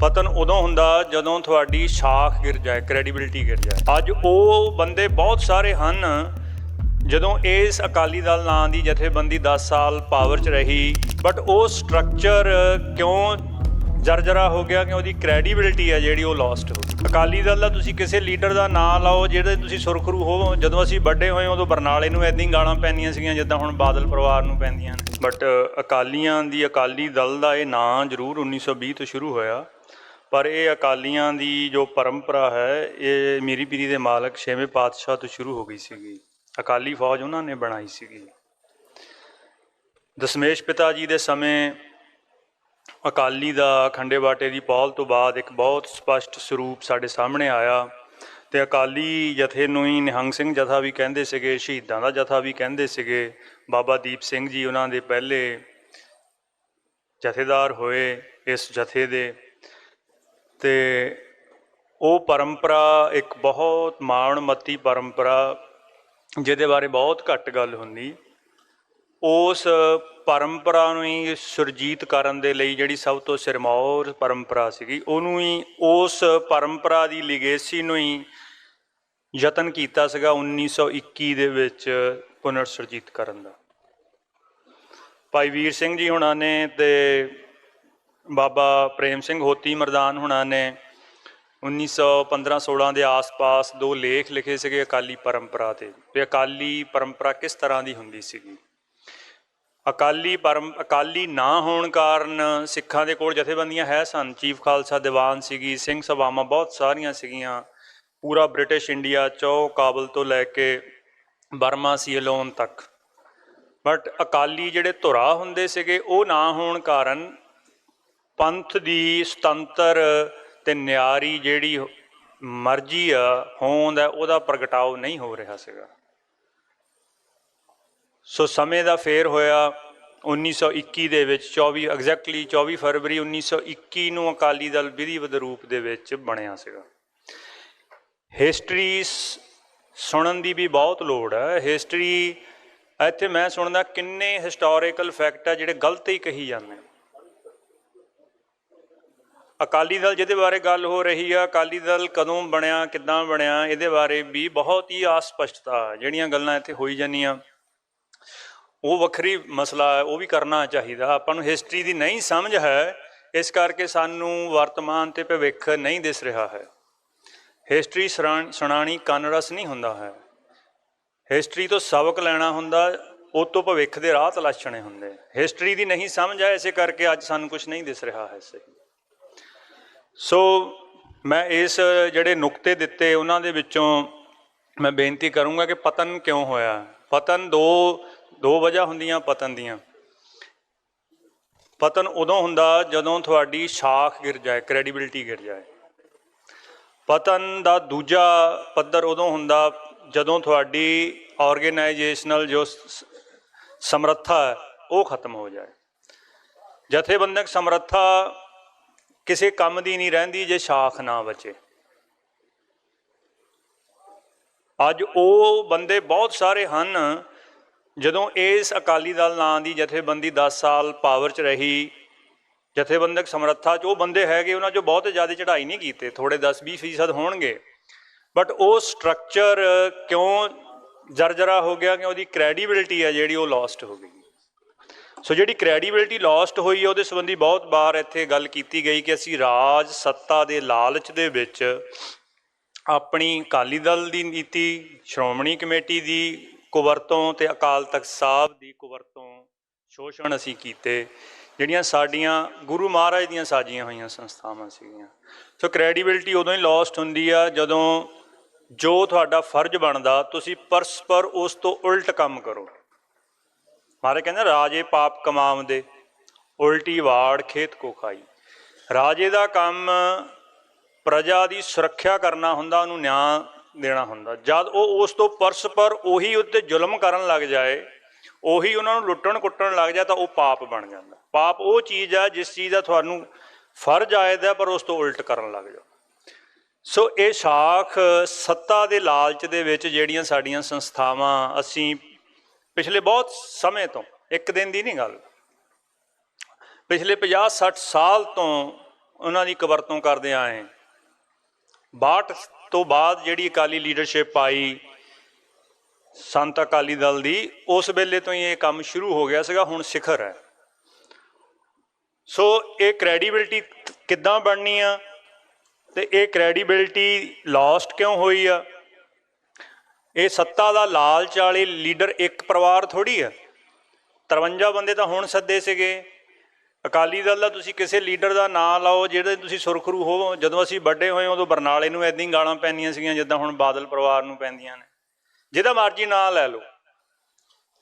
ਪਤਨ ਉਦੋਂ ਹੁੰਦਾ ਜਦੋਂ ਤੁਹਾਡੀ ਸ਼ਾਖ ਗਿਰ ਜਾਏ ਕ੍ਰੈਡੀਬਿਲਟੀ ਗਿਰ ਜਾਏ। ਅੱਜ ਉਹ ਬੰਦੇ ਬਹੁਤ ਸਾਰੇ ਹਨ, ਜਦੋਂ ਇਸ ਅਕਾਲੀ ਦਲ ਨਾਂ ਦੀ ਜਥੇਬੰਦੀ 10 ਸਾਲ ਪਾਵਰ 'ਚ ਰਹੀ ਬਟ ਉਹ ਸਟਰਕਚਰ ਕਿਉਂ ਜਰਜਰਾ ਹੋ ਗਿਆ ਕਿ ਉਹਦੀ ਕ੍ਰੈਡੀਬਿਲਟੀ ਹੈ ਜਿਹੜੀ ਉਹ ਲੋਸਟ ਹੋ ਗਈ? ਅਕਾਲੀ ਦਲ ਦਾ ਤੁਸੀਂ ਕਿਸੇ ਲੀਡਰ ਦਾ ਨਾਂ ਲਾਓ, ਜਿਹੜੇ ਤੁਸੀਂ ਸੁਰਖਰੂ ਹੋ, ਜਦੋਂ ਅਸੀਂ ਵੱਡੇ ਹੋਏ ਉਦੋਂ ਬਰਨਾਲੇ ਨੂੰ ਐਦਾਂ ਹੀ ਗਾਲਾਂ ਪੈਂਦੀਆਂ ਸੀਗੀਆਂ ਜਿੱਦਾਂ ਹੁਣ ਬਾਦਲ ਪਰਿਵਾਰ ਨੂੰ ਪੈਂਦੀਆਂ ਨੇ। ਬਟ ਅਕਾਲੀਆਂ ਦੀ ਅਕਾਲੀ ਦਲ ਦਾ ਇਹ ਨਾਂ ਜ਼ਰੂਰ 1920 ਤੋਂ ਸ਼ੁਰੂ ਹੋਇਆ। ਪਰ ਇਹ ਅਕਾਲੀਆਂ ਦੀ ਜੋ ਪਰੰਪਰਾ ਹੈ, ਇਹ ਮੀਰੀ ਪੀਰੀ ਦੇ ਮਾਲਕ ਛੇਵੇਂ ਪਾਤਸ਼ਾਹ ਤੋਂ ਸ਼ੁਰੂ ਹੋ ਗਈ ਸੀਗੀ। ਅਕਾਲੀ ਫੌਜ ਉਹਨਾਂ ਨੇ ਬਣਾਈ ਸੀਗੀ। ਦਸ਼ਮੇਸ਼ ਪਿਤਾ ਜੀ ਦੇ ਸਮੇਂ ਅਕਾਲੀ ਦਾ ਖੰਡੇ ਬਾਟੇ ਦੀ ਪੌਲ ਤੋਂ ਬਾਅਦ ਇੱਕ ਬਹੁਤ ਸਪਸ਼ਟ ਸਰੂਪ ਸਾਡੇ ਸਾਹਮਣੇ ਆਇਆ ਤੇ ਅਕਾਲੀ ਜਥੇ ਨੂੰ ਹੀ ਨਿਹੰਗ ਸਿੰਘ ਜਥਾ ਵੀ ਕਹਿੰਦੇ ਸੀਗੇ, ਸ਼ਹੀਦਾਂ ਦਾ ਜਥਾ ਵੀ ਕਹਿੰਦੇ ਸੀਗੇ। ਬਾਬਾ ਦੀਪ ਸਿੰਘ ਜੀ ਉਹਨਾਂ ਦੇ ਪਹਿਲੇ ਜਥੇਦਾਰ ਹੋਏ ਇਸ ਜਥੇ ਦੇ। ਤੇ ਉਹ ਪਰੰਪਰਾ ਇੱਕ ਬਹੁਤ ਮਾਣਮੱਤੀ ਪਰੰਪਰਾ ਜਿਹਦੇ ਬਾਰੇ ਬਹੁਤ ਘੱਟ ਗੱਲ ਹੁੰਦੀ, ਉਸ ਪਰੰਪਰਾ ਨੂੰ ਹੀ ਸੁਰਜੀਤ ਕਰਨ ਦੇ ਲਈ ਜਿਹੜੀ ਸਭ ਤੋਂ ਸਿਰਮੌਰ ਪਰੰਪਰਾ ਸੀਗੀ, ਉਹਨੂੰ ਹੀ ਉਸ ਪਰੰਪਰਾ ਦੀ ਲਿਗੇਸੀ ਨੂੰ ਹੀ ਯਤਨ ਕੀਤਾ ਸੀਗਾ 1921 ਦੇ ਵਿੱਚ ਪੁਨਰ ਸੁਰਜੀਤ ਕਰਨ ਦਾ। ਭਾਈ ਵੀਰ ਸਿੰਘ ਜੀ ਹੁਣਾਂ ਨੇ ਤੇ ਬਾਬਾ ਪ੍ਰੇਮ ਸਿੰਘ ਹੋਤੀ ਮਰਦਾਨ ਹੁਣਾਂ ਨੇ 1915-16 ਦੇ ਆਸ-ਪਾਸ ਦੋ ਲੇਖ ਲਿਖੇ ਸੀਗੇ ਅਕਾਲੀ ਪਰੰਪਰਾ ਤੇ। ਵੀ ਅਕਾਲੀ ਪਰੰਪਰਾ ਕਿਸ ਤਰ੍ਹਾਂ ਦੀ ਹੁੰਦੀ ਸੀਗੀ? ਅਕਾਲੀ ਪਰਮ ਅਕਾਲੀ ਨਾ ਹੋਣ ਕਾਰਨ ਸਿੱਖਾਂ ਦੇ ਕੋਲ ਜਥੇਬੰਦੀਆਂ ਹੈ ਸਨ। ਚੀਫ ਖਾਲਸਾ ਦੀਵਾਨ ਸੀਗੀ, ਸਿੰਘ ਸਭਾਵਾਂ ਬਹੁਤ ਸਾਰੀਆਂ ਸੀਗੀਆਂ। ਪੂਰਾ ਬ੍ਰਿਟਿਸ਼ ਇੰਡੀਆ ਚੋ ਕਾਬਲ ਤੋਂ ਲੈ ਕੇ ਬਰਮਾ ਸੀਲੋਨ ਤੱਕ। ਬਟ ਅਕਾਲੀ ਜਿਹੜੇ ਧੁਰਾ ਹੁੰਦੇ ਸੀਗੇ, ਉਹ ਨਾ ਹੋਣ ਕਾਰਨ ਪੰਥ ਦੀ ਸੁਤੰਤਰ ਤੇ ਨਿਆਰੀ ਜਿਹੜੀ ਮਰਜ਼ੀ ਆ, ਹੋਂਦ ਹੈ ਉਹਦਾ ਪ੍ਰਗਟਾਓ ਨਹੀਂ ਹੋ ਰਿਹਾ ਸੀਗਾ। ਸੋ ਸਮੇਂ ਦਾ ਫੇਰ ਹੋਇਆ 1921 ਦੇ ਵਿੱਚ 24 ਐਗਜ਼ੈਕਟਲੀ 24 ਫਰਵਰੀ 1921 ਨੂੰ ਅਕਾਲੀ ਦਲ ਵਿਧੀਵਤ ਰੂਪ ਦੇ ਵਿੱਚ ਬਣਿਆ ਸੀਗਾ। ਹਿਸਟਰੀ ਸੁਣਨ ਦੀ ਵੀ ਬਹੁਤ ਲੋੜ ਹੈ ਹਿਸਟਰੀ ਇੱਥੇ ਮੈਂ ਸੁਣਦਾ ਕਿੰਨੇ ਹਿਸਟੋਰੀਕਲ ਫੈਕਟ ਆ ਜਿਹੜੇ ਗਲਤ ਹੀ ਕਹੀ ਜਾਂਦੇ ਆ। ਅਕਾਲੀ ਦਲ ਜਿਹਦੇ ਬਾਰੇ ਗੱਲ ਹੋ ਰਹੀ ਆ, ਅਕਾਲੀ ਦਲ ਕਦੋਂ ਬਣਿਆ, ਕਿੱਦਾਂ ਬਣਿਆ, ਇਹਦੇ ਬਾਰੇ ਵੀ ਬਹੁਤ ਹੀ ਅਸਪਸ਼ਟਤਾ ਜਿਹੜੀਆਂ ਗੱਲਾਂ ਇੱਥੇ ਹੋਈ ਜਾਂਦੀਆਂ। ਉਹ ਵੱਖਰੀ ਮਸਲਾ ਹੈ, ਉਹ ਵੀ ਕਰਨਾ ਚਾਹੀਦਾ। ਆਪਾਂ ਨੂੰ ਹਿਸਟਰੀ ਦੀ ਨਹੀਂ ਸਮਝ ਹੈ, ਇਸ ਕਰਕੇ ਸਾਨੂੰ ਵਰਤਮਾਨ ਤੇ ਭਵਿੱਖ ਨਹੀਂ ਦਿਸ ਰਿਹਾ ਹੈ। ਹਿਸਟਰੀ ਸੁਣਾਣੀ ਕੰਨਰਸ ਨਹੀਂ ਹੁੰਦਾ ਹੈ। ਹਿਸਟਰੀ ਤੋਂ ਸਬਕ ਲੈਣਾ ਹੁੰਦਾ, ਉਹ ਤੋਂ ਭਵਿੱਖ ਦੇ ਰਾਹ ਤਲਾਸ਼ਣੇ ਹੁੰਦੇ। ਹਿਸਟਰੀ ਦੀ ਨਹੀਂ ਸਮਝ ਆ ਇਸੇ ਕਰਕੇ ਅੱਜ ਸਾਨੂੰ ਕੁਝ ਨਹੀਂ ਦਿਸ ਰਿਹਾ ਹੈ, ਸਹੀ। ਸੋ ਮੈਂ ਇਸ ਜਿਹੜੇ ਨੁਕਤੇ ਦਿੱਤੇ ਉਹਨਾਂ ਦੇ ਵਿੱਚੋਂ ਮੈਂ ਬੇਨਤੀ ਕਰੂੰਗਾ ਕਿ ਪਤਨ ਕਿਉਂ ਹੋਇਆ? ਪਤਨ ਦੋ ਦੋ ਵਜ੍ਹਾ ਹੁੰਦੀਆਂ ਪਤਨ ਦੀਆਂ। ਪਤਨ ਉਦੋਂ ਹੁੰਦਾ ਜਦੋਂ ਤੁਹਾਡੀ ਸ਼ਾਖ ਗਿਰ ਜਾਏ ਕ੍ਰੈਡੀਬਿਲਟੀ ਗਿਰ ਜਾਏ। ਪਤਨ ਦਾ ਦੂਜਾ ਪੱਧਰ ਉਦੋਂ ਹੁੰਦਾ ਜਦੋਂ ਤੁਹਾਡੀ ਆਰਗੇਨਾਈਜੇਸ਼ਨਲ ਜੋ ਸਮਰੱਥਾ ਹੈ, ਉਹ ਖਤਮ ਹੋ ਜਾਏ। ਜਥੇਬੰਦਕ ਸਮਰੱਥਾ ਕਿਸੇ ਕੰਮ ਦੀ ਨਹੀਂ ਰਹਿੰਦੀ ਜੇ ਸ਼ਾਖ ਨਾ ਬਚੇ। ਅੱਜ ਉਹ ਬੰਦੇ ਬਹੁਤ ਸਾਰੇ ਹਨ, ਜਦੋਂ ਇਸ ਅਕਾਲੀ ਦਲ ਨਾਂ ਦੀ ਜਥੇਬੰਦੀ 10 ਸਾਲ ਪਾਵਰ 'ਚ ਰਹੀ, ਜਥੇਬੰਦਕ ਸਮਰੱਥਾ 'ਚ, ਉਹ ਬੰਦੇ ਹੈਗੇ, ਉਹਨਾਂ 'ਚੋਂ ਬਹੁਤ ਜ਼ਿਆਦਾ ਚੜ੍ਹਾਈ ਨਹੀਂ ਕੀਤੇ ਥੋੜੇ 10-20 ਫੀਸਦ ਹੋਣਗੇ। ਬਟ ਉਹ ਸਟਰਕਚਰ ਕਿਉਂ ਜਰਜਰਾ ਹੋ ਗਿਆ ਕਿ ਉਹਦੀ ਕ੍ਰੈਡੀਬਿਲਟੀ ਹੈ ਜਿਹੜੀ ਉਹ ਲੋਸਟ ਹੋ ਗਈ। ਸੋ ਜਿਹੜੀ ਕ੍ਰੈਡੀਬਿਲਟੀ ਲੋਸਟ ਹੋਈ ਹੈ ਉਹਦੇ ਸੰਬੰਧੀ ਬਹੁਤ ਵਾਰ ਇੱਥੇ ਗੱਲ ਕੀਤੀ ਗਈ ਕਿ ਅਸੀਂ ਰਾਜ ਸੱਤਾ ਦੇ ਲਾਲਚ ਦੇ ਵਿੱਚ ਆਪਣੀ ਅਕਾਲੀ ਦਲ ਦੀ ਨੀਤੀ, ਸ਼੍ਰੋਮਣੀ ਕਮੇਟੀ ਦੀ ਕੁਵਰਤੋਂ ਤੇ ਅਕਾਲ ਤਖਤ ਸਾਹਿਬ ਦੀ ਕੁਵਰਤੋਂ ਸ਼ੋਸ਼ਣ ਅਸੀਂ ਕੀਤੇ, ਜਿਹੜੀਆਂ ਸਾਡੀਆਂ ਗੁਰੂ ਮਹਾਰਾਜ ਦੀਆਂ ਸਾਜੀਆਂ ਹੋਈਆਂ ਸੰਸਥਾਵਾਂ ਸੀਗੀਆਂ। ਸੋ ਕ੍ਰੈਡੀਬਿਲਟੀ ਉਦੋਂ ਹੀ ਲੋਸਟ ਹੁੰਦੀ ਆ, ਜਦੋਂ ਜੋ ਤੁਹਾਡਾ ਫਰਜ਼ ਬਣਦਾ, ਤੁਸੀਂ ਪਰਸਪਰ ਉਸ ਤੋਂ ਉਲਟ ਕੰਮ ਕਰੋ। ਮਾਰੇ ਕਹਿੰਦੇ, ਰਾਜੇ ਪਾਪ ਕਮਾਉਂਦੇ, ਉਲਟੀ ਵਾੜ ਖੇਤ ਕੋ ਖਾਈ। ਰਾਜੇ ਦਾ ਕੰਮ ਪ੍ਰਜਾ ਦੀ ਸੁਰੱਖਿਆ ਕਰਨਾ ਹੁੰਦਾ, ਉਹਨੂੰ ਨਿਆਂ ਦੇਣਾ ਹੁੰਦਾ। ਜਦ ਉਹ ਉਸ ਤੋਂ ਪਰਸਪਰ ਉਹੀ ਉੱਤੇ ਜ਼ੁਲਮ ਕਰਨ ਲੱਗ ਜਾਏ, ਉਹੀ ਉਹਨਾਂ ਨੂੰ ਲੁੱਟਣ ਕੁੱਟਣ ਲੱਗ ਜਾ ਤਾਂ ਉਹ ਪਾਪ ਬਣ ਜਾਂਦਾ। ਪਾਪ ਉਹ ਚੀਜ਼ ਆ, ਜਿਸ ਚੀਜ਼ ਦਾ ਤੁਹਾਨੂੰ ਫਰਜ਼ ਆਇਦਾ ਪਰ ਉਸ ਤੋਂ ਉਲਟ ਕਰਨ ਲੱਗ ਜਾਓ। ਸੋ ਇਹ ਸ਼ਾਖ ਸੱਤਾ ਦੇ ਲਾਲਚ ਦੇ ਵਿੱਚ ਜਿਹੜੀਆਂ ਸਾਡੀਆਂ ਸੰਸਥਾਵਾਂ, ਅਸੀਂ ਪਿਛਲੇ ਬਹੁਤ ਸਮੇਂ ਤੋਂ, ਇੱਕ ਦਿਨ ਦੀ ਨਹੀਂ ਗੱਲ, ਪਿਛਲੇ 50 60 ਸਾਲ ਤੋਂ ਉਹਨਾਂ ਦੀ ਕਵਰਤੋਂ ਕਰਦੇ ਆਏ 62 ਤੋਂ ਬਾਅਦ ਜਿਹੜੀ ਅਕਾਲੀ ਲੀਡਰਸ਼ਿਪ ਆਈ, ਸੰਤ ਅਕਾਲੀ ਦਲ ਦੀ, ਉਸ ਵੇਲੇ ਤੋਂ ਹੀ ਇਹ ਕੰਮ ਸ਼ੁਰੂ ਹੋ ਗਿਆ ਸੀਗਾ, ਹੁਣ ਸਿਖਰ ਹੈ। ਸੋ ਇਹ ਕ੍ਰੈਡੀਬਿਲਟੀ ਕਿੱਦਾਂ ਬਣਨੀ ਆ ਤੇ ਇਹ ਕ੍ਰੈਡੀਬਿਲਟੀ ਲਾਸਟ ਕਿਉਂ ਹੋਈ ਆ? ਇਹ ਸੱਤਾ ਦਾ ਲਾਲਚ ਵਾਲੇ ਲੀਡਰ ਇੱਕ ਪਰਿਵਾਰ ਥੋੜੀ ਆ 53 ਬੰਦੇ ਤਾਂ ਹੁਣ ਸੱਦੇ ਸੀਗੇ। ਅਕਾਲੀ ਦਲ ਦਾ ਤੁਸੀਂ ਕਿਸੇ ਲੀਡਰ ਦਾ ਨਾਂ ਲਾਓ, ਜਿਹੜੇ ਤੁਸੀਂ ਸੁਰਖਰੂ ਹੋ, ਜਦੋਂ ਅਸੀਂ ਵੱਡੇ ਹੋਏ ਉਦੋਂ ਬਰਨਾਲੇ ਨੂੰ ਐਦਾਂ ਹੀ ਗਾਲਾਂ ਪੈਂਦੀਆਂ ਸੀਗੀਆਂ, ਜਿੱਦਾਂ ਹੁਣ ਬਾਦਲ ਪਰਿਵਾਰ ਨੂੰ ਪੈਂਦੀਆਂ ਨੇ। ਜਿਹਦਾ ਮਰਜ਼ੀ ਨਾਂ ਲੈ ਲਓ।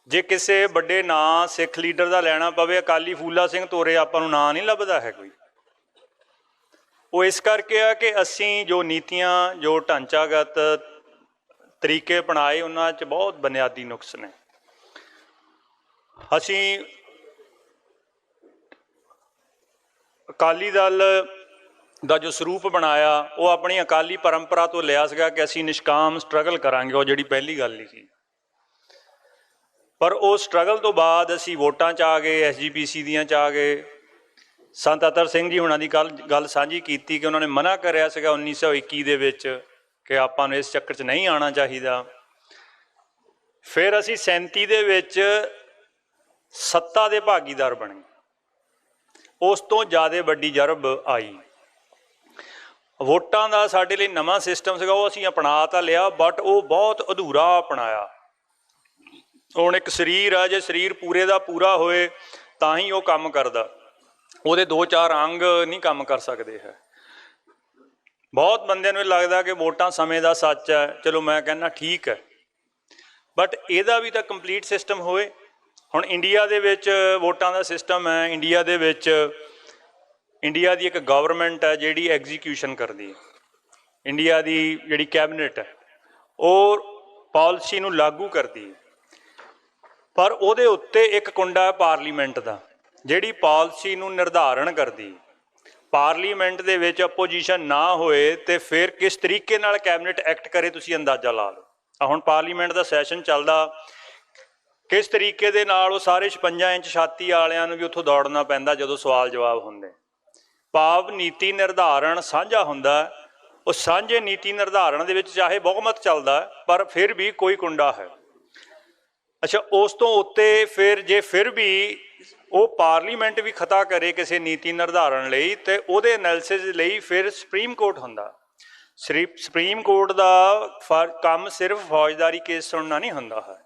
ਜੇ ਕਿਸੇ ਵੱਡੇ ਨਾਂ ਸਿੱਖ ਲੀਡਰ ਦਾ ਲੈਣਾ ਪਵੇ, ਅਕਾਲੀ ਫੂਲਾ ਸਿੰਘ ਤੋਰੇ ਆਪਾਂ ਨੂੰ ਨਾਂ ਨਹੀਂ ਲੱਭਦਾ ਹੈ ਕੋਈ। ਉਹ ਇਸ ਕਰਕੇ ਆ ਕਿ ਅਸੀਂ ਜੋ ਨੀਤੀਆਂ, ਜੋ ਢਾਂਚਾਗਤ ਤਰੀਕੇ ਅਪਣਾਏ ਉਹਨਾਂ 'ਚ ਬਹੁਤ ਬੁਨਿਆਦੀ ਨੁਕਸ ਨੇ। ਅਸੀਂ ਅਕਾਲੀ ਦਲ ਦਾ ਜੋ ਸਰੂਪ ਬਣਾਇਆ, ਉਹ ਆਪਣੀ ਅਕਾਲੀ ਪਰੰਪਰਾ ਤੋਂ ਲਿਆ ਸੀਗਾ ਕਿ ਅਸੀਂ ਨਿਸ਼ਕਾਮ ਸਟਰਗਲ ਕਰਾਂਗੇ, ਉਹ ਜਿਹੜੀ ਪਹਿਲੀ ਗੱਲ ਹੀ ਸੀ। ਪਰ ਉਹ ਸਟਰਗਲ ਤੋਂ ਬਾਅਦ ਅਸੀਂ ਵੋਟਾਂ 'ਚ ਆ ਗਏ ਐਸਜੀਪੀਸੀ ਦੀਆਂ 'ਚ ਆ ਗਏ। ਸੰਤ ਅਤਰ ਸਿੰਘ ਜੀ ਹੁਣਾਂ ਦੀ ਗੱਲ ਗੱਲ ਸਾਂਝੀ ਕੀਤੀ ਕਿ ਉਹਨਾਂ ਨੇ ਮਨਾ ਕਰਿਆ ਸੀਗਾ 1921 ਦੇ ਵਿੱਚ ਕਿ ਆਪਾਂ ਨੂੰ ਇਸ ਚੱਕਰ 'ਚ ਨਹੀਂ ਆਉਣਾ ਚਾਹੀਦਾ। ਫਿਰ ਅਸੀਂ 37 ਦੇ ਵਿੱਚ ਸੱਤਾ ਦੇ ਭਾਗੀਦਾਰ ਬਣੇ। ਉਸ ਤੋਂ ਜ਼ਿਆਦਾ ਵੱਡੀ ਜਰਬ ਆਈ। ਵੋਟਾਂ ਦਾ ਸਾਡੇ ਲਈ ਨਵਾਂ ਸਿਸਟਮ ਸੀਗਾ, ਉਹ ਅਸੀਂ ਅਪਣਾ ਤਾਂ ਲਿਆ ਬਟ ਉਹ ਬਹੁਤ ਅਧੂਰਾ ਅਪਣਾਇਆ। ਹੁਣ ਇੱਕ ਸਰੀਰ ਆ, ਜੇ ਸਰੀਰ ਪੂਰੇ ਦਾ ਪੂਰਾ ਹੋਏ, ਤਾਂ ਹੀ ਉਹ ਕੰਮ ਕਰਦਾ। ਉਹਦੇ ਦੋ ਚਾਰ ਅੰਗ ਨਹੀਂ ਕੰਮ ਕਰ ਸਕਦੇ ਹੈ। ਬਹੁਤ ਬੰਦਿਆਂ ਨੂੰ ਲੱਗਦਾ ਕਿ ਵੋਟਾਂ ਸਮੇਂ ਦਾ ਸੱਚ ਹੈ। ਚਲੋ ਮੈਂ ਕਹਿੰਦਾ ਠੀਕ ਹੈ। ਬਟ ਇਹਦਾ ਵੀ ਤਾਂ ਕੰਪਲੀਟ ਸਿਸਟਮ ਹੋਵੇ ਹੁਣ ਇੰਡੀਆ ਦੇ ਵਿੱਚ ਵੋਟਾਂ ਦਾ ਸਿਸਟਮ ਹੈ। ਇੰਡੀਆ ਦੇ ਵਿੱਚ ਇੰਡੀਆ ਦੀ ਇੱਕ ਗਵਰਨਮੈਂਟ ਹੈ ਜਿਹੜੀ ਐਗਜ਼ੀਕਿਊਸ਼ਨ ਕਰਦੀ ਹੈ। ਇੰਡੀਆ ਦੀ ਜਿਹੜੀ ਕੈਬਨਿਟ ਹੈ, ਉਹ ਪਾਲਿਸੀ ਨੂੰ ਲਾਗੂ ਕਰਦੀ ਹੈ। ਪਰ ਉਹਦੇ ਉੱਤੇ ਇੱਕ ਕੁੰਡਾ ਹੈ ਪਾਰਲੀਮੈਂਟ ਦਾ, ਜਿਹੜੀ ਪਾਲਿਸੀ ਨੂੰ ਨਿਰਧਾਰਨ ਕਰਦੀ ਹੈ। ਪਾਰਲੀਮੈਂਟ ਦੇ ਵਿੱਚ ਆਪੋਜੀਸ਼ਨ ਨਾ ਹੋਏ ਤੇ ਫਿਰ ਕਿਸ ਤਰੀਕੇ ਨਾਲ ਕੈਬਨਿਟ ਐਕਟ ਕਰੇ ਤੁਸੀਂ ਅੰਦਾਜ਼ਾ ਲਾ ਲਓ? ਆ ਹੁਣ ਪਾਰਲੀਮੈਂਟ ਦਾ ਸੈਸ਼ਨ ਚੱਲਦਾ। ਕਿਸ ਤਰੀਕੇ ਦੇ ਨਾਲ ਉਹ ਸਾਰੇ 56 ਇੰਚ ਛਾਤੀ ਵਾਲਿਆਂ ਨੂੰ ਵੀ ਉੱਥੋਂ ਦੌੜਨਾ ਪੈਂਦਾ ਜਦੋਂ ਸਵਾਲ ਜਵਾਬ ਹੁੰਦੇ? ਭਾਵ ਨੀਤੀ ਨਿਰਧਾਰਣ ਸਾਂਝਾ ਹੁੰਦਾ। ਉਹ ਸਾਂਝੇ ਨੀਤੀ ਨਿਰਧਾਰਣ ਦੇ ਵਿੱਚ ਚਾਹੇ ਬਹੁਮਤ ਚੱਲਦਾ, ਪਰ ਫਿਰ ਵੀ ਕੋਈ ਕੁੰਡਾ ਹੈ। ਅੱਛਾ, ਉਸ ਤੋਂ ਉੱਤੇ ਫਿਰ ਜੇ ਫਿਰ ਵੀ ਉਹ ਪਾਰਲੀਮੈਂਟ ਵੀ ਖਤਾ ਕਰੇ ਕਿਸੇ ਨੀਤੀ ਨਿਰਧਾਰਨ ਲਈ ਤੇ ਉਹਦੇ ਐਨਾਲਿਸਿਸ ਲਈ ਫਿਰ ਸੁਪਰੀਮ ਕੋਰਟ ਹੁੰਦਾ। ਸ੍ਰੀ ਸੁਪਰੀਮ ਕੋਰਟ ਦਾ ਫਰ- ਕੰਮ ਸਿਰਫ ਫੌਜਦਾਰੀ ਕੇਸ ਸੁਣਨਾ ਨਹੀਂ ਹੁੰਦਾ ਹੈ।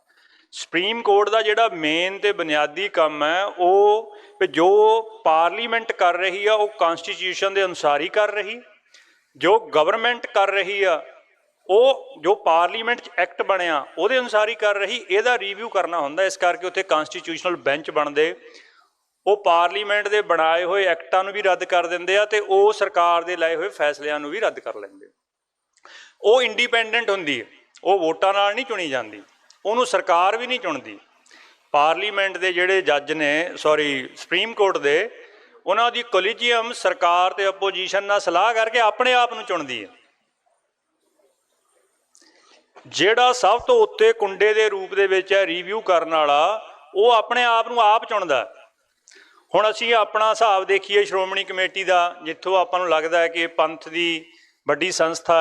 ਸੁਪਰੀਮ ਕੋਰਟ ਦਾ ਜਿਹੜਾ ਮੇਨ ਤੇ ਬੁਨਿਆਦੀ ਕੰਮ ਹੈ, ਉਹ ਜੋ ਪਾਰਲੀਮੈਂਟ ਕਰ ਰਹੀ ਆ, ਉਹ ਕਨਸਟੀਟਿਊਸ਼ਨ ਦੇ ਅਨੁਸਾਰ ਹੀ ਕਰ ਰਹੀ। ਜੋ ਗਵਰਨਮੈਂਟ ਕਰ ਰਹੀ ਆ, ਉਹ ਜੋ ਪਾਰਲੀਮੈਂਟ 'ਚ ਐਕਟ ਬਣਿਆ, ਉਹਦੇ ਅਨੁਸਾਰ ਹੀ ਕਰ ਰਹੀ। ਇਹਦਾ ਰਿਵਿਊ ਕਰਨਾ ਹੁੰਦਾ, ਇਸ ਕਰਕੇ ਉੱਥੇ ਕਨਸਟੀਟਿਊਸ਼ਨਲ ਬੈਂਚ ਬਣਦੇ। ਉਹ ਪਾਰਲੀਮੈਂਟ ਦੇ ਬਣਾਏ ਹੋਏ ਐਕਟਾਂ ਨੂੰ ਵੀ ਰੱਦ ਕਰ ਦਿੰਦੇ ਆ ਤੇ ਉਹ ਸਰਕਾਰ ਦੇ ਲਏ ਹੋਏ ਫੈਸਲਿਆਂ ਨੂੰ ਵੀ ਰੱਦ ਕਰ ਲੈਂਦੇ ਉਹ ਇੰਡੀਪੈਂਡੈਂਟ ਹੁੰਦੀ ਹੈ, ਉਹ ਵੋਟਾਂ ਨਾਲ ਨਹੀਂ ਚੁਣੀ ਜਾਂਦੀ, ਉਹਨੂੰ ਸਰਕਾਰ ਵੀ ਨਹੀਂ ਚੁਣਦੀ। ਪਾਰਲੀਮੈਂਟ ਦੇ ਜਿਹੜੇ ਜੱਜ ਨੇ, ਸੌਰੀ, ਸੁਪਰੀਮ ਕੋਰਟ ਦੇ, ਉਹਨਾਂ ਦੀ ਕੋਲੀਜੀਅਮ ਸਰਕਾਰ ਤੇ ਆਪੋਜੀਸ਼ਨ ਨਾਲ ਸਲਾਹ ਕਰਕੇ ਆਪਣੇ ਆਪ ਨੂੰ ਚੁਣਦੀ ਹੈ। ਜਿਹੜਾ ਸਭ ਤੋਂ ਉੱਤੇ ਕੁੰਡੇ ਦੇ ਰੂਪ ਦੇ ਵਿੱਚ ਹੈ ਰਿਵਿਊ ਕਰਨ ਵਾਲਾ, ਉਹ ਆਪਣੇ ਆਪ ਨੂੰ ਆਪ ਚੁਣਦਾ ਹੈ। ਹੁਣ ਅਸੀਂ ਆਪਣਾ ਹਿਸਾਬ ਦੇਖੀਏ ਸ਼੍ਰੋਮਣੀ ਕਮੇਟੀ ਦਾ, ਜਿੱਥੋਂ ਆਪਾਂ ਨੂੰ ਲੱਗਦਾ ਹੈ ਕਿ ਪੰਥ ਦੀ ਵੱਡੀ ਸੰਸਥਾ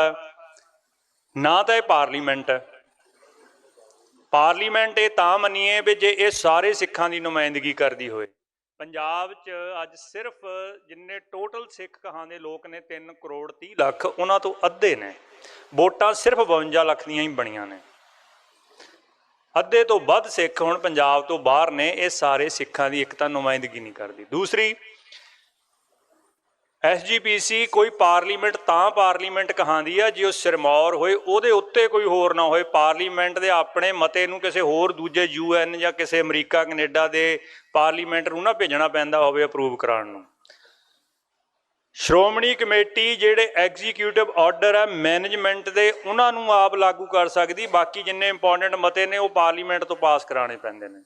ਨਾ ਤਾਂ ਇਹ ਪਾਰਲੀਮੈਂਟ ਹੈ। ਪਾਰਲੀਮੈਂਟ ਇਹ ਤਾਂ ਮੰਨੀਏ ਵੀ ਜੇ ਇਹ ਸਾਰੇ ਸਿੱਖਾਂ ਦੀ ਨੁਮਾਇੰਦਗੀ ਕਰਦੀ ਹੋਵੇ ਪੰਜਾਬ 'ਚ ਅੱਜ ਸਿਰਫ ਜਿੰਨੇ ਟੋਟਲ ਸਿੱਖ ਕਹਾਂ ਦੇ ਲੋਕ ਨੇ 3 ਕਰੋੜ 30 ਲੱਖ, ਉਹਨਾਂ ਤੋਂ ਅੱਧੇ ਨੇ। ਵੋਟਾਂ ਸਿਰਫ 52 ਲੱਖ ਦੀਆਂ ਹੀ ਬਣੀਆਂ ਨੇ। ਅੱਧੇ ਤੋਂ ਵੱਧ ਸਿੱਖ ਹੁਣ ਪੰਜਾਬ ਤੋਂ ਬਾਹਰ ਨੇ, ਇਹ ਸਾਰੇ ਸਿੱਖਾਂ ਦੀ ਇੱਕ ਤਾਂ ਨੁਮਾਇੰਦਗੀ ਨਹੀਂ ਕਰਦੀ। ਦੂਸਰੀ ਐਸਜੀਪੀਸੀ ਕੋਈ ਪਾਰਲੀਮੈਂਟ ਤਾਂ ਪਾਰਲੀਮੈਂਟ ਕਹਾਂਦੀ ਆ, ਜੇ ਉਹ ਸਿਰਮੌਰ ਹੋਏ, ਉਹਦੇ ਉੱਤੇ ਕੋਈ ਹੋਰ ਨਾ ਹੋਏ। ਪਾਰਲੀਮੈਂਟ ਦੇ ਆਪਣੇ ਮਤੇ ਨੂੰ ਕਿਸੇ ਹੋਰ ਦੂਜੇ ਯੂਐਨ ਜਾਂ ਕਿਸੇ ਅਮਰੀਕਾ, ਕੈਨੇਡਾ ਦੇ ਪਾਰਲੀਮੈਂਟ ਨੂੰ ਨਾ ਭੇਜਣਾ ਪੈਂਦਾ ਹੋਵੇ, ਅਪਰੂਵ ਕਰਾਉਣ ਨੂੰ। ਸ਼੍ਰੋਮਣੀ ਕਮੇਟੀ ਜਿਹੜੇ ਐਗਜ਼ੀਕਿਊਟਿਵ ਆਰਡਰ ਹੈ ਮੈਨੇਜਮੈਂਟ ਦੇ, ਉਹਨਾਂ ਨੂੰ ਆਪ ਲਾਗੂ ਕਰ ਸਕਦੀ। ਬਾਕੀ ਜਿੰਨੇ ਇੰਪੋਰਟੈਂਟ ਮਤੇ ਨੇ, ਉਹ ਪਾਰਲੀਮੈਂਟ ਤੋਂ ਪਾਸ ਕਰਾਣੇ ਪੈਂਦੇ ਨੇ।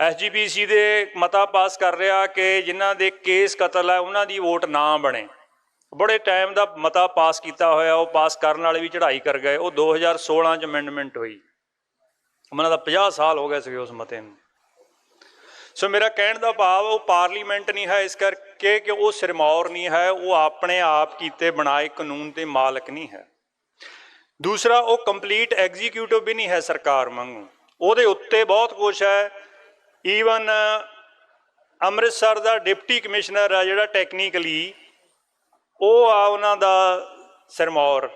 ਐਸਜੀਪੀਸੀ ਦੇ ਮਤਾ ਪਾਸ ਕਰ ਰਿਹਾ ਕਿ ਜਿਨ੍ਹਾਂ ਦੇ ਕੇਸ ਕਤਲ ਹੈ ਉਹਨਾਂ ਦੀ ਵੋਟ ਨਾ ਬਣੇ। ਬੜੇ ਟਾਈਮ ਦਾ ਮਤਾ ਪਾਸ ਕੀਤਾ ਹੋਇਆ, ਉਹ ਪਾਸ ਕਰਨ ਵਾਲੇ ਵੀ ਚੜ੍ਹਾਈ ਕਰ ਗਏ। ਉਹ 2016 ਚ ਅਮੈਂਡਮੈਂਟ ਹੋਈ। ਉਹਨਾਂ ਦਾ 50 ਸਾਲ ਹੋ ਗਏ ਸੀਗੇ ਉਸ ਮਤੇ ਨੂੰ। ਸੋ ਮੇਰਾ ਕਹਿਣ ਦਾ ਭਾਵ, ਉਹ ਪਾਰਲੀਮੈਂਟ ਨਹੀਂ ਹੈ ਇਸ ਕਰ ਕਰਕੇ ਕਿ ਉਹ ਸਿਰਮੌਰ ਨਹੀਂ ਹੈ, ਉਹ ਆਪਣੇ ਆਪ ਕੀਤੇ ਬਣਾਏ ਕਾਨੂੰਨ ਦੇ ਮਾਲਕ ਨਹੀਂ ਹੈ। ਦੂਸਰਾ, ਉਹ ਕੰਪਲੀਟ ਐਗਜ਼ੀਕਿਊਟਿਵ ਵੀ ਨਹੀਂ ਹੈ ਸਰਕਾਰ ਵਾਂਗੂ। ਉਹਦੇ ਉੱਤੇ ਬਹੁਤ ਕੁਝ ਹੈ। ਈਵਨ ਅੰਮ੍ਰਿਤਸਰ ਦਾ ਡਿਪਟੀ ਕਮਿਸ਼ਨਰ ਆ ਜਿਹੜਾ ਟੈਕਨੀਕਲੀ ਉਹ ਆ ਉਹਨਾਂ ਦਾ ਸਿਰਮੌਰ।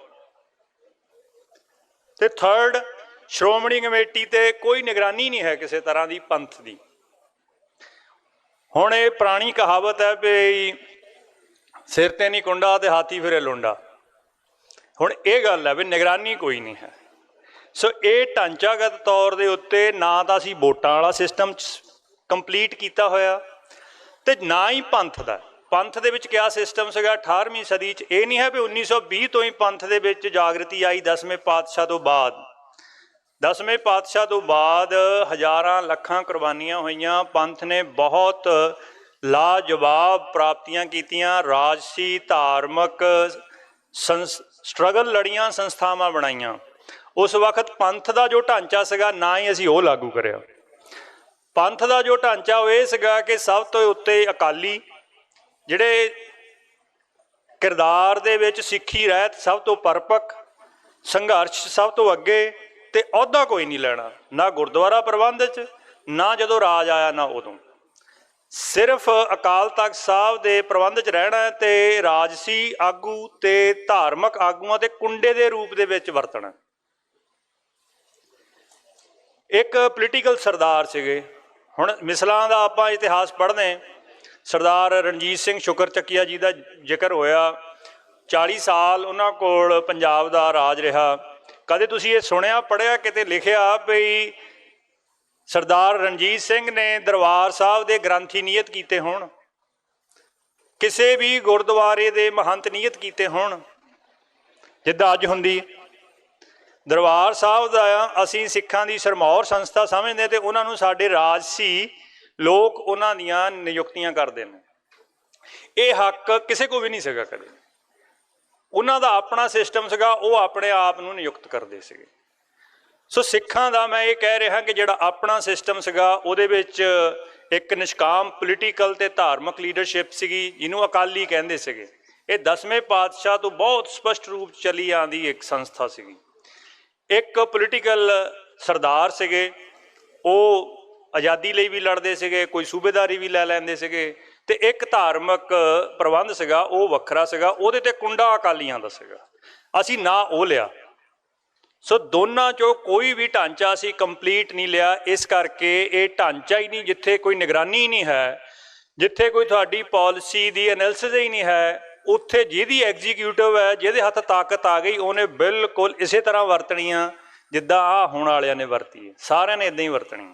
ਤੇ ਥਰਡ ਸ਼੍ਰੋਮਣੀ ਕਮੇਟੀ ਤੇ ਕੋਈ ਨਿਗਰਾਨੀ ਨਹੀਂ ਹੈ ਕਿਸੇ ਤਰ੍ਹਾਂ ਦੀ ਪੰਥ ਦੀ। ਹੁਣ ਇਹ ਪੁਰਾਣੀ ਕਹਾਵਤ ਹੈ ਵੀ ਸਿਰ ਤੇ ਨਹੀਂ ਕੁੰਡਾ ਤੇ ਹਾਥੀ ਫਿਰੇ ਲੁੰਡਾ। ਹੁਣ ਇਹ ਗੱਲ ਹੈ ਵੀ ਨਿਗਰਾਨੀ ਕੋਈ ਨਹੀਂ ਹੈ। ਸੋ ਇਹ ਢਾਂਚਾਗਤ ਤੌਰ ਦੇ ਉੱਤੇ ਨਾ ਤਾਂ ਅਸੀਂ ਵੋਟਾਂ ਵਾਲਾ ਸਿਸਟਮ ਕੰਪਲੀਟ ਕੀਤਾ ਹੋਇਆ ਤੇ ਨਾ ਹੀ ਪੰਥ ਦਾ। ਪੰਥ ਦੇ ਵਿੱਚ ਕਿਆ ਸਿਸਟਮ ਸੀਗਾ? 18ਵੀਂ ਸਦੀ 'ਚ ਇਹ ਨਹੀਂ ਹੈ ਵੀ 1920 ਤੋਂ ਹੀ ਪੰਥ ਦੇ ਵਿੱਚ ਜਾਗਰਤੀ ਆਈ 10ਵੇਂ ਪਾਤਸ਼ਾਹ ਤੋਂ ਬਾਅਦ। ਦਸਵੇਂ ਪਾਤਸ਼ਾਹ ਤੋਂ ਬਾਅਦ ਹਜ਼ਾਰਾਂ ਲੱਖਾਂ ਕੁਰਬਾਨੀਆਂ ਹੋਈਆਂ। ਪੰਥ ਨੇ ਬਹੁਤ ਲਾਜਵਾਬ ਪ੍ਰਾਪਤੀਆਂ ਕੀਤੀਆਂ। ਰਾਜਸੀ, ਧਾਰਮਿਕ ਸਟਰਗਲ ਲੜੀਆਂ ਸੰਸਥਾਵਾਂ ਬਣਾਈਆਂ। ਉਸ ਵਕਤ ਪੰਥ ਦਾ ਜੋ ਢਾਂਚਾ ਸੀਗਾ, ਨਾ ਹੀ ਅਸੀਂ ਉਹ ਲਾਗੂ ਕਰਿਆ। ਪੰਥ ਦਾ ਜੋ ਢਾਂਚਾ ਉਹ ਇਹ ਸੀਗਾ ਕਿ ਸਭ ਤੋਂ ਉੱਤੇ ਅਕਾਲੀ, ਜਿਹੜੇ ਕਿਰਦਾਰ ਦੇ ਵਿੱਚ ਸਿੱਖੀ ਰਹਿਤ ਸਭ ਤੋਂ ਪਰਪੱਕ, ਸੰਘਰਸ਼ ਸਭ ਤੋਂ ਅੱਗੇ ਤੇ ਅਹੁਦਾ ਕੋਈ ਨਹੀਂ ਲੈਣਾ, ਨਾ ਗੁਰਦੁਆਰਾ ਪ੍ਰਬੰਧ 'ਚ, ਨਾ ਜਦੋਂ ਰਾਜ ਆਇਆ, ਨਾ ਉਦੋਂ। ਸਿਰਫ ਅਕਾਲ ਤਖਤ ਸਾਹਿਬ ਦੇ ਪ੍ਰਬੰਧ 'ਚ ਰਹਿਣਾ ਹੈ ਤੇ ਰਾਜਸੀ ਆਗੂ ਤੇ ਧਾਰਮਿਕ ਆਗੂਆਂ ਦੇ ਕੁੰਡੇ ਦੇ ਰੂਪ ਦੇ ਵਿੱਚ ਵਰਤਣਾ ਇੱਕ ਪੋਲੀਟੀਕਲ ਸਰਦਾਰ ਸੀਗੇ। ਹੁਣ ਮਿਸਲਾਂ ਦਾ ਆਪਾਂ ਇਤਿਹਾਸ ਪੜ੍ਹਦੇ ਸਰਦਾਰ ਰਣਜੀਤ ਸਿੰਘ ਸ਼ੁਕਰ ਚੱਕੀਆ ਜੀ ਦਾ ਜ਼ਿਕਰ ਹੋਇਆ। 40 ਸਾਲ ਉਹਨਾਂ ਕੋਲ ਪੰਜਾਬ ਦਾ ਰਾਜ ਰਿਹਾ। ਕਦੇ ਤੁਸੀਂ ਇਹ ਸੁਣਿਆ ਪੜਿਆ ਕਿਤੇ ਲਿਖਿਆ ਵੀ ਸਰਦਾਰ ਰਣਜੀਤ ਸਿੰਘ ਨੇ ਦਰਬਾਰ ਸਾਹਿਬ ਦੇ ਗ੍ਰੰਥੀ ਨਿਯਤ ਕੀਤੇ ਹੋਣ? ਕਿਸੇ ਵੀ ਗੁਰਦੁਆਰੇ ਦੇ ਮਹੰਤ ਨਿਯਤ ਕੀਤੇ ਹੋਣ? ਜਿੱਦਾਂ ਅੱਜ ਹੁੰਦੀ ਦਰਬਾਰ ਸਾਹਿਬ ਦਾ ਅਸੀਂ ਸਿੱਖਾਂ ਦੀ ਸਰਮੌਰ ਸੰਸਥਾ ਸਮਝਦੇ ਤੇ ਉਹਨਾਂ ਨੂੰ ਸਾਡੇ ਰਾਜਸੀ ਲੋਕ ਉਹਨਾਂ ਦੀਆਂ ਨਿਯੁਕਤੀਆਂ ਕਰਦੇ ਨੇ। ਇਹ ਹੱਕ ਕਿਸੇ ਕੋ ਵੀ ਨਹੀਂ ਸੀਗਾ ਕਦੇ। ਉਹਨਾਂ ਦਾ ਆਪਣਾ ਸਿਸਟਮ ਸੀਗਾ, ਉਹ ਆਪਣੇ ਆਪ ਨੂੰ ਨਿਯੁਕਤ ਕਰਦੇ ਸੀਗੇ। ਸੋ ਸਿੱਖਾਂ ਦਾ ਮੈਂ ਇਹ ਕਹਿ ਰਿਹਾ ਕਿ ਜਿਹੜਾ ਆਪਣਾ ਸਿਸਟਮ ਸੀਗਾ, ਉਹਦੇ ਵਿੱਚ ਇੱਕ ਨਿਸ਼ਕਾਮ ਪੋਲੀਟੀਕਲ ਤੇ ਧਾਰਮਿਕ ਲੀਡਰਸ਼ਿਪ ਸੀਗੀ, ਜਿਹਨੂੰ ਅਕਾਲੀ ਕਹਿੰਦੇ ਸੀਗੇ। ਇਹ 10ਵੇਂ ਪਾਤਸ਼ਾਹ ਤੋਂ ਬਹੁਤ ਸਪਸ਼ਟ ਰੂਪ 'ਚ ਚੱਲੀ ਆਂਦੀ ਇੱਕ ਸੰਸਥਾ ਸੀਗੀ। ਇੱਕ ਪੋਲੀਟੀਕਲ ਸਰਦਾਰ ਸੀਗੇ, ਉਹ ਆਜ਼ਾਦੀ ਲਈ ਵੀ ਲੜਦੇ ਸੀਗੇ, ਕੋਈ ਸੂਬੇਦਾਰੀ ਵੀ ਲੈ ਲੈਂਦੇ ਸੀਗੇ। ਤੇ ਇੱਕ ਧਾਰਮਿਕ ਪ੍ਰਬੰਧ ਸੀਗਾ, ਉਹ ਵੱਖਰਾ ਸੀਗਾ, ਉਹਦੇ ਤੇ ਕੁੰਡਾ ਅਕਾਲੀਆਂ ਦਾ ਸੀਗਾ। ਅਸੀਂ ਨਾ ਉਹ ਲਿਆ। ਸੋ ਦੋਨਾਂ ਚੋਂ ਕੋਈ ਵੀ ਢਾਂਚਾ ਅਸੀਂ ਕੰਪਲੀਟ ਨਹੀਂ ਲਿਆ। ਇਸ ਕਰਕੇ ਇਹ ਢਾਂਚਾ ਹੀ ਨਹੀਂ ਜਿੱਥੇ ਕੋਈ ਨਿਗਰਾਨੀ ਹੀ ਨਹੀਂ ਹੈ, ਜਿੱਥੇ ਕੋਈ ਤੁਹਾਡੀ ਪਾਲਿਸੀ ਦੀ ਐਨਾਲਿਸਿਸ ਹੀ ਨਹੀਂ ਹੈ, ਉੱਥੇ ਜਿਹਦੀ ਐਗਜ਼ੀਕਿਊਟਿਵ ਹੈ, ਜਿਹਦੇ ਹੱਥ ਤਾਕਤ ਆ ਗਈ, ਉਹਨੇ ਬਿਲਕੁਲ ਇਸੇ ਤਰ੍ਹਾਂ ਵਰਤਣੀ ਆ ਜਿੱਦਾਂ ਆ ਹੋਣ ਵਾਲਿਆਂ ਨੇ ਵਰਤੀ ਸਾਰਿਆਂ ਨੇ ਇਦਾਂ ਹੀ ਵਰਤਣੀ